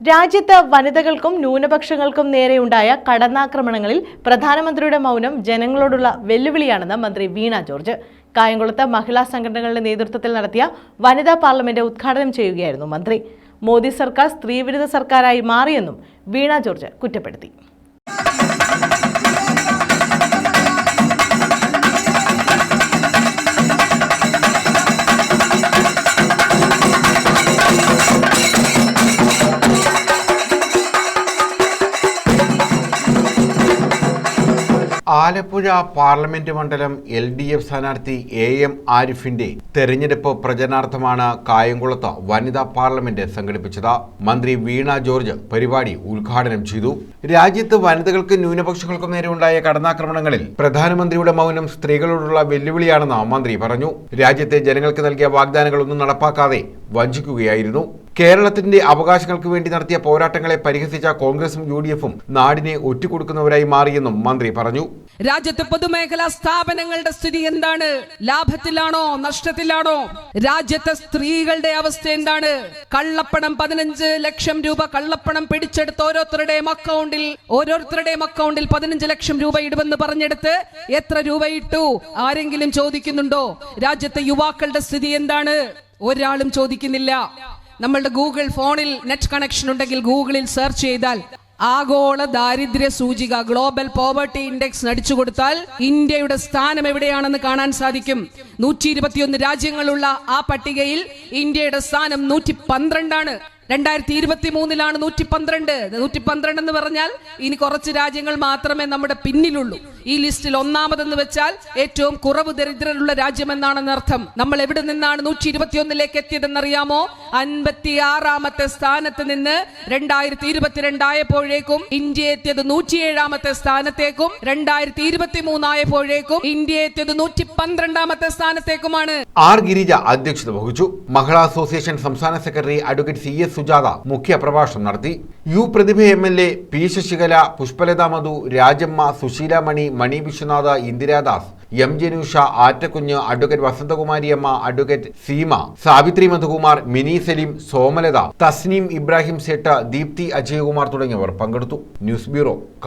രാജ്യത്ത് വനിതകൾക്കും ന്യൂനപക്ഷങ്ങൾക്കും നേരെയുണ്ടായ കടന്നാക്രമണങ്ങളിൽ പ്രധാനമന്ത്രിയുടെ മൗനം ജനങ്ങളോടുള്ള വെല്ലുവിളിയാണെന്ന് മന്ത്രി വീണ ജോർജ്. കായംകുളത്ത് മഹിളാ സംഘടനകളുടെ നേതൃത്വത്തിൽ നടത്തിയ വനിതാ പാർലമെന്റ് ഉദ്ഘാടനം ചെയ്യുകയായിരുന്നു മന്ത്രി. മോദി സർക്കാർ സ്ത്രീവിരുദ്ധ സർക്കാരായി മാറിയെന്നും വീണ ജോർജ് കുറ്റപ്പെടുത്തി. ആലപ്പുഴ പാർലമെന്റ് മണ്ഡലം എൽ ഡി എഫ് സ്ഥാനാർത്ഥി എ എം ആരിഫിന്റെ തെരഞ്ഞെടുപ്പ് പ്രചരണാർത്ഥമാണ് കായംകുളത്ത് വനിതാ പാർലമെന്റ് സംഘടിപ്പിച്ചത്. മന്ത്രി വീണ ജോർജ് പരിപാടി ഉദ്ഘാടനം ചെയ്തു. രാജ്യത്ത് വനിതകൾക്കും ന്യൂനപക്ഷങ്ങൾക്കും നേരെ ഉണ്ടായ കടന്നാക്രമണങ്ങളിൽ പ്രധാനമന്ത്രിയുടെ മൗനം സ്ത്രീകളോടുള്ള വെല്ലുവിളിയാണെന്ന് മന്ത്രി പറഞ്ഞു. രാജ്യത്തെ ജനങ്ങൾക്ക് നൽകിയ വാഗ്ദാനങ്ങളൊന്നും നടപ്പാക്കാതെ വഞ്ചിക്കുകയായിരുന്നു. കേരളത്തിന്റെ അവകാശങ്ങൾക്ക് വേണ്ടി നടത്തിയ പോരാട്ടങ്ങളെ പരിഹസിച്ച കോൺഗ്രസും യു ഡി എഫും നാടിനെ ഒറ്റുകൊടുക്കുന്നവരായി മാറിയെന്നും മന്ത്രി പറഞ്ഞു. രാജ്യത്തെ പൊതുമേഖലാ സ്ഥാപനങ്ങളുടെ സ്ഥിതി എന്താണ്? ലാഭത്തിലാണോ? നഷ്ടത്തിലാണോ? രാജ്യത്തെ സ്ത്രീകളുടെ അവസ്ഥ എന്താണ്? കള്ളപ്പണം പതിനഞ്ച് ലക്ഷം രൂപ കള്ളപ്പണം പിടിച്ചെടുത്ത് ഓരോരുത്തരുടെയും അക്കൗണ്ടിൽ ഓരോരുത്തരുടെയും അക്കൗണ്ടിൽ പതിനഞ്ച് ലക്ഷം രൂപ ഇടുമെന്ന് പറഞ്ഞെടുത്ത് എത്ര രൂപ ഇട്ടു? ആരെങ്കിലും ചോദിക്കുന്നുണ്ടോ? രാജ്യത്തെ യുവാക്കളുടെ സ്ഥിതി എന്താണ്? ഒരാളും ചോദിക്കുന്നില്ല. നമ്മളുടെ ഗൂഗിൾ ഫോണിൽ നെറ്റ് കണക്ഷൻ ഉണ്ടെങ്കിൽ ഗൂഗിളിൽ സെർച്ച് ചെയ്താൽ ആഗോള ദാരിദ്ര്യ സൂചിക ഗ്ലോബൽ പോവർട്ടി ഇൻഡെക്സ് അടിച്ചു കൊടുത്താൽ ഇന്ത്യയുടെ സ്ഥാനം എവിടെയാണെന്ന് കാണാൻ സാധിക്കും. നൂറ്റി ഇരുപത്തിയൊന്ന് രാജ്യങ്ങളുള്ള ആ പട്ടികയിൽ ഇന്ത്യയുടെ സ്ഥാനം നൂറ്റി പന്ത്രണ്ടാണ് രണ്ടായിരത്തി ഇരുപത്തി മൂന്നിലാണ് നൂറ്റി പന്ത്രണ്ട് നൂറ്റി പന്ത്രണ്ട് എന്ന് പറഞ്ഞാൽ ഇനി കുറച്ച് രാജ്യങ്ങൾ മാത്രമേ നമ്മുടെ പിന്നിലുള്ളൂ. ഈ ലിസ്റ്റിൽ ഒന്നാമതെന്ന് വെച്ചാൽ ഏറ്റവും കുറവ് ദരിദ്രരുള്ള രാജ്യമെന്നാണെന്ന് അർത്ഥം. നമ്മൾ എവിടെ നിന്നാണ് നൂറ്റി ഇരുപത്തിയൊന്നിലേക്ക് എത്തിയതെന്നറിയാമോ? അൻപത്തി ആറാമത്തെ സ്ഥാനത്ത് നിന്ന് രണ്ടായിരത്തി ഇരുപത്തിരണ്ടായപ്പോഴേക്കും ഇന്ത്യ എത്തിയത് നൂറ്റിയേഴാമത്തെ സ്ഥാനത്തേക്കും രണ്ടായിരത്തി ഇരുപത്തി മൂന്നായപ്പോഴേക്കും ഇന്ത്യ എത്തിയത് നൂറ്റി പന്ത്രണ്ടാമത്തെ സ്ഥാനത്തേക്കുമാണ്. ആർ ഗിരിജ അധ്യക്ഷത വഹിച്ചു. മഹിളാ അസോസിയേഷൻ സംസ്ഥാന secretary advocate C S Sujatha മുഖ്യ പ്രഭാഷണം നടത്തി. U Prathibha M L A P Sasikala Pushpalatha Madhu Rajamma Susheela Mani Mani Viswanath Indiradas M Janusha Attakunju advocate Vasanthakumariamma advocate Seema Savithri Madhukumar Mini Saleem Somalatha Thasneem Ibrahim Sett Deepthi Ajayakumar തുടങ്ങിയവർ പങ്കെടുത്തു. News bureau